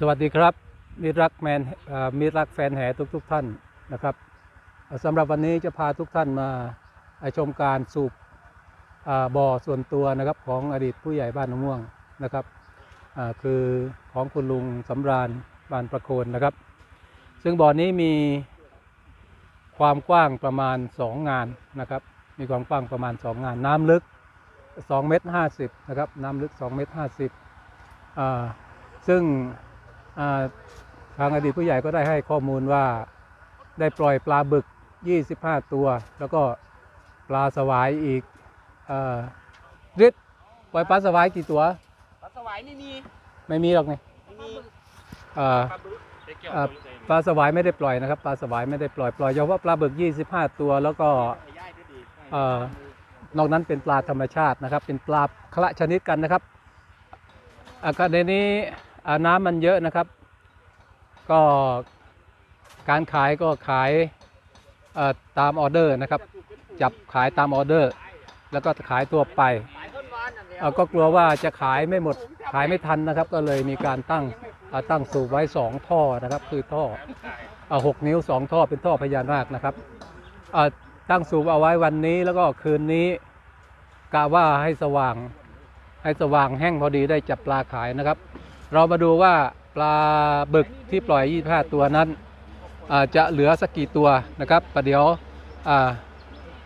สวัสดีครับมิตรรักแมนมิตรรักแฟนแห่ทุกทุกๆท่านนะครับสำหรับวันนี้จะพาทุกท่านมาชมการสูบบ่อส่วนตัวนะครับของอดีตผู้ใหญ่บ้านหนองม่วงนะครับคือของคุณลุงสำราญบานประโคนนะครับ ซึ่งบ่อนี้มีความกว้างประมาณ 2 งานนะครับ มีความกว้างประมาณ 2 งาน น้ำลึก2เมตร50นะครับน้ำลึก2เมตร50ซึ่ง ทางอดีตผู้ใหญ่ก็ได้ให้ข้อมูลว่าได้ปล่อยปลาบึก 25 ตัว แล้วก็ปลาสวายอีกเอ่อริดปล่อยปลาสวายกี่ตัว ปลาสวายไม่มี ไม่มีหรอกนี่ไม่มีเอ่อปลาบึกเอ่อปลาสวายไม่ได้ปล่อยนะครับ ปลาสวายไม่ได้ปล่อยปล่อยเฉพาะปลาบึก 25 ตัว แล้วก็ย่ายด้วยดีเอ่อนอกนั้นเป็นปลาธรรมชาตินะครับ เป็นปลาคละชนิดกันนะครับอากาศในนี้อ่า น้ำมันเยอะนะครับ ก็การขายก็ขายตามออเดอร์นะครับ จับขายตามออเดอร์ แล้วก็ขายตัวไปก็กลัวว่าจะขายไม่หมดขายไม่ทันนะครับ ก็เลยมีการตั้งตั้งสูบไว้ 2 ท่อนะครับ คือท่อหกนิ้ว 2 ท่อเป็นท่อพญานาคนะครับตั้งสูบเอาไว้วันนี้แล้วก็คืนนี้กะว่าให้สว่างให้สว่างแห้งพอดีได้จับปลาขายนะครับ เรามาดูว่าปลาบึกที่ปล่อย 25 ตัวนั้นจะเหลือสักกี่ตัวนะครับประเดี๋ยว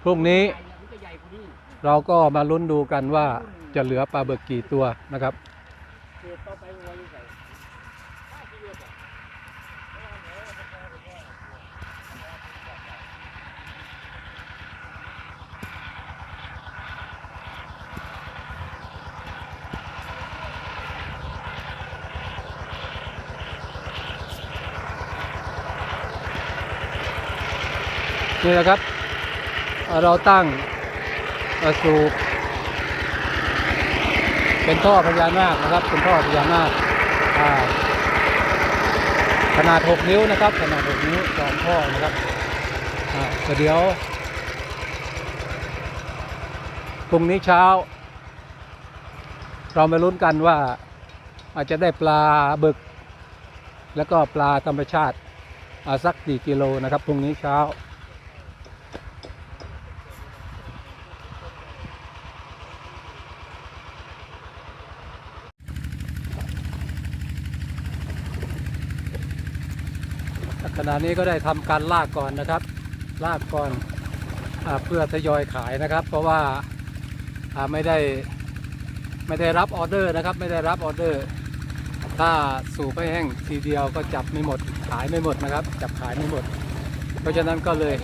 พรุ่งนี้มันจะใหญ่กว่านี้เราก็มาลุ้นดูกันว่าจะเหลือปลาบึกกี่ตัวนะครับ เกิดต่อไปวัวยังไง นี่แหละครับ เราตั้งสูบเป็นท่อพญานาคนะครับ เป็นท่อพญานาคอ่าขนาด 6 นิ้วนะครับ ขนาด 6 นิ้วสองท่อนะครับเดี๋ยวพรุ่งนี้เช้า เรามาลุ้นกันว่าอาจจะได้ปลาบึก แล้วก็ปลาธรรมชาติสักกี่กิโลนะครับพรุ่งนี้เช้า ขณะนี้ก็ได้ทำการลากก่อนนะครับ ลากก่อนอเพื่อทยอยขายนะครับ เพราะว่าไม่ได้ไม่ได้รับออเดอร์นะครับ ไม่ได้รับออเดอร์ ถ้าสูบไปแห้งทีเดียวก็จับไม่หมด ขายไม่หมดนะครับ จับขายไม่หมด เพราะฉะนั้นก็เลย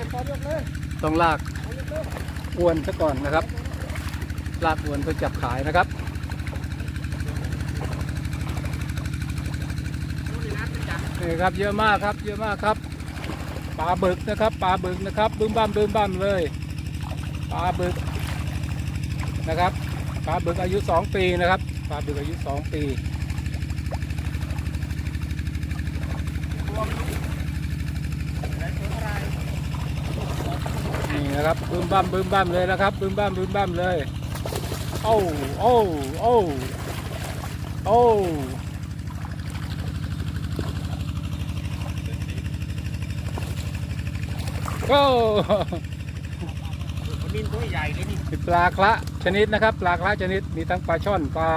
ต้องลากอยกเลยอวนซะก่อนนะครับ ลากอวนเพื่อจับขายนะครับ ดูนี่ นี่ครับเยอะมากครับเยอะมากครับปลาบึกนะครับปลาบึกนะครับบึ้มบ้ามบึ้มบ้ามเลยปลาบึกนะครับปลาบึกอายุ 2 ปีนะครับปลาบึกอายุ 2 ปีนี่นะครับบึ้มบ้ามบึ้มบ้ามเลยนะครับบึ้มบ้ามบึ้มบ้ามเลยโอ้โอ้โอ้โอ้ โอ้มันมีตัวใหญ่เลยนี่มีปลาคละชนิดนะครับ ปลาคละชนิดมีทั้งปลาช่อนปลา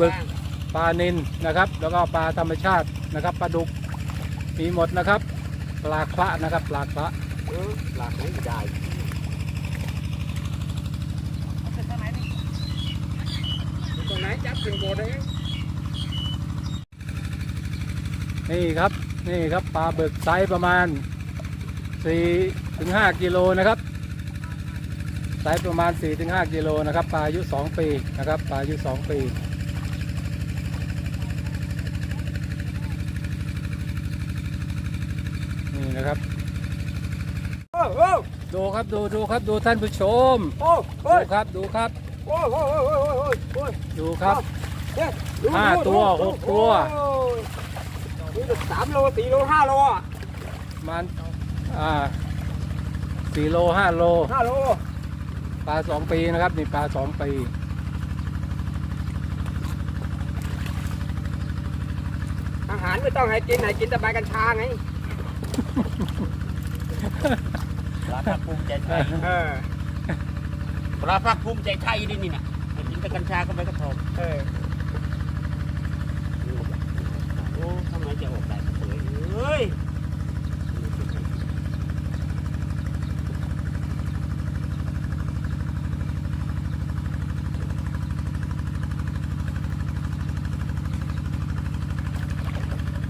บึกปลานินนะครับ แล้วก็ปลาธรรมชาตินะครับปลาดุกมีหมดนะครับ ปลาคละนะครับปลาคละเออหลากหลายใหญ่ตรงไหนจับถึงโบได้นี่ครับ นี่ครับปลาเบึกไซส์ประมาณ4ถึง5กิโลนะครับไซส์ประมาณ4ถึง5กิโลนะครับปลาอายุ 2 ปีนะครับปลาอายุ 2 ปีนี่นะครับดูครับดูดูครับดูท่านผู้ชมดูครับดูครับดูครับห้าตัวหกตัว นี่ก็สามโลสี่โลห้าโลอะมันอ่าสี่โลห้าโล ห้าโลปลาสองปีนะครับ นี่ปลาสองปีไม่ต้องให้กินให้กินแต่ใบกัญชาไงปลาพักภูมิใจไทยเออปลาพักภูมิใจไทยนี่นี่นะไอ้กินแต่กัญชาก็ไปกระทบเออ โจะออกได้เผยเอ้ย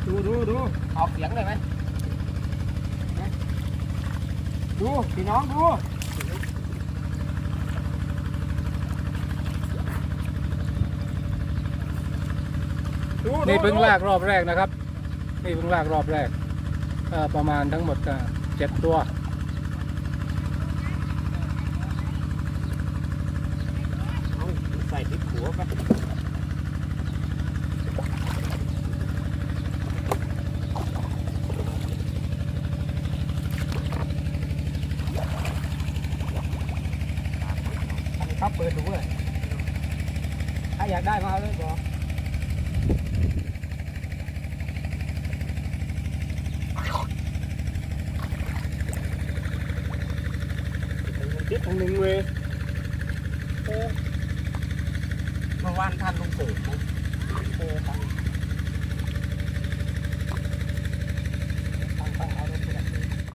ดูดูดูออกเสียงเลยไหมดูพี่น้องดูดูนี่เพิ่งลากรอบแรกนะครับ นี่เพิ่งลากรอบแรกประมาณทั้งหมดเจ็ดตัวใส่ติดหัวไปอันนี้ครับเปิดดูเลยถ้าอยากได้มาเอาเลยบอก ทิศทางหนึ่งเว้ยเมื่อวานท่านลงเสริมนะเออท่าน